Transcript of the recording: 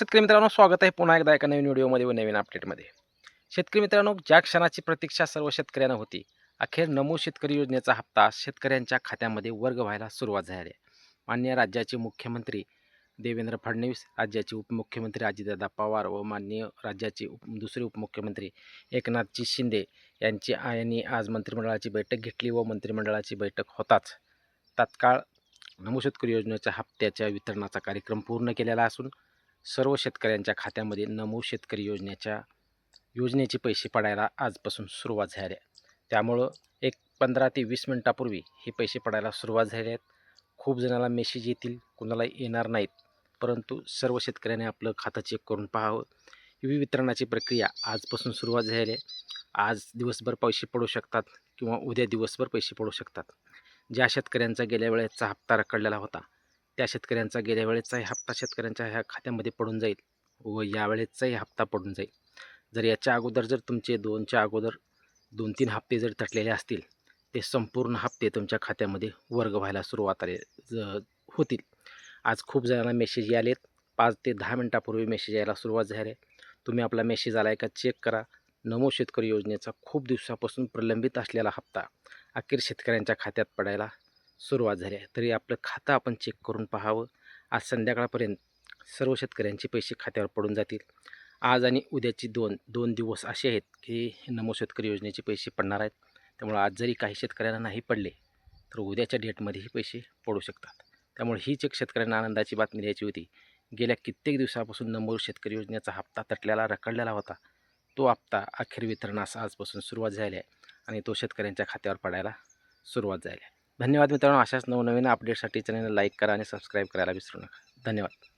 शेतकरी मित्रांनो स्वागत आहे पुन्हा एकदा एका नवीन व्हिडिओमध्ये व नवीन अपडेटमध्ये शेतकरी मित्रांनो ज्या क्षणाची प्रतीक्षा सर्व शेतकऱ्यांना होती अखेर नमो शेतकरी योजनेचा हप्ता शेतकऱ्यांच्या खात्यामध्ये वर्ग व्हायला सुरुवात झाली आहे. मान्य राज्याचे मुख्यमंत्री देवेंद्र फडणवीस राज्याचे उपमुख्यमंत्री अजितदादा पवार व माननीय राज्याचे उप दुसरे उपमुख्यमंत्री एकनाथजी शिंदे यांची यांनी आज मंत्रिमंडळाची बैठक घेतली व मंत्रिमंडळाची बैठक होताच. तात्काळ नमो शेतकरी योजनेच्या हप्त्याच्या वितरणाचा कार्यक्रम पूर्ण केलेला असून सर्व शेतकऱ्यांच्या खात्यामध्ये नमो शेतकरी योजनेच्या योजनेचे पैसे पडायला आजपासून सुरुवात झाली आहे. त्यामुळं एक पंधरा ते वीस मिनटापूर्वी हे पैसे पडायला सुरुवात झाली आहेत. खूप जणाला मेसेज येतील कुणाला येणार नाहीत. परंतु सर्व शेतकऱ्यांनी आपलं खातं चेक करून पाहावं. ही वितरणाची प्रक्रिया आजपासून सुरुवात झाली आहे. आज दिवसभर पैसे पडू शकतात किंवा उद्या दिवसभर पैसे पडू शकतात. ज्या शेतकऱ्यांचा गेल्या वेळेचा हप्ता रखडलेला होता त्या शेतकऱ्यांचा गेल्या वेळेचाही हप्ता शेतकऱ्यांच्या ह्या खात्यामध्ये पडून जाईल व यावेळेचाही हप्ता पडून जाईल. जर याच्या अगोदर जर तुमचे दोनच्या अगोदर दोन तीन हप्ते जर तटलेले असतील ते संपूर्ण हप्ते तुमच्या खात्यामध्ये वर्ग व्हायला सुरुवात आले ज होतील. आज खूप जणांना मेसेज आलेत पाच ते दहा मिनटापूर्वी मेसेज यायला सुरुवात झाली. आहे तुम्ही आपला मेसेज आला आहे का चेक करा. नमो शेतकरी योजनेचा खूप दिवसापासून प्रलंबित असलेला हप्ता अखेर शेतकऱ्यांच्या खात्यात पडायला सुरुवात झाली आहे. तरी आपलं खातं आपण चेक करून पाहावं. आज संध्याकाळपर्यंत सर्व शेतकऱ्यांचे पैसे खात्यावर पडून जातील. आज आणि उद्याची दोन दोन दिवस असे आहेत की नमो शेतकरी योजनेचे पैसे पडणार आहेत. त्यामुळे आज जरी काही शेतकऱ्यांना नाही पडले तर उद्याच्या डेटमध्येही पैसे पडू शकतात. त्यामुळे हीच एक शेतकऱ्यांना आनंदाची बातमी द्यायची होती. गेल्या कित्येक दिवसापासून नमो शेतकरी योजनेचा हप्ता तटल्याला रखडलेला होता. तो हप्ता अखेर वितरणास आजपासून सुरुवात झाली आहे आणि तो शेतकऱ्यांच्या खात्यावर पडायला सुरुवात झाली आहे. धन्यवाद मित्रांनो. अशाच नवनवीन अपडेटसाठी चॅनलला लाईक करा आणि सबस्क्राईब करायला विसरू नका. धन्यवाद.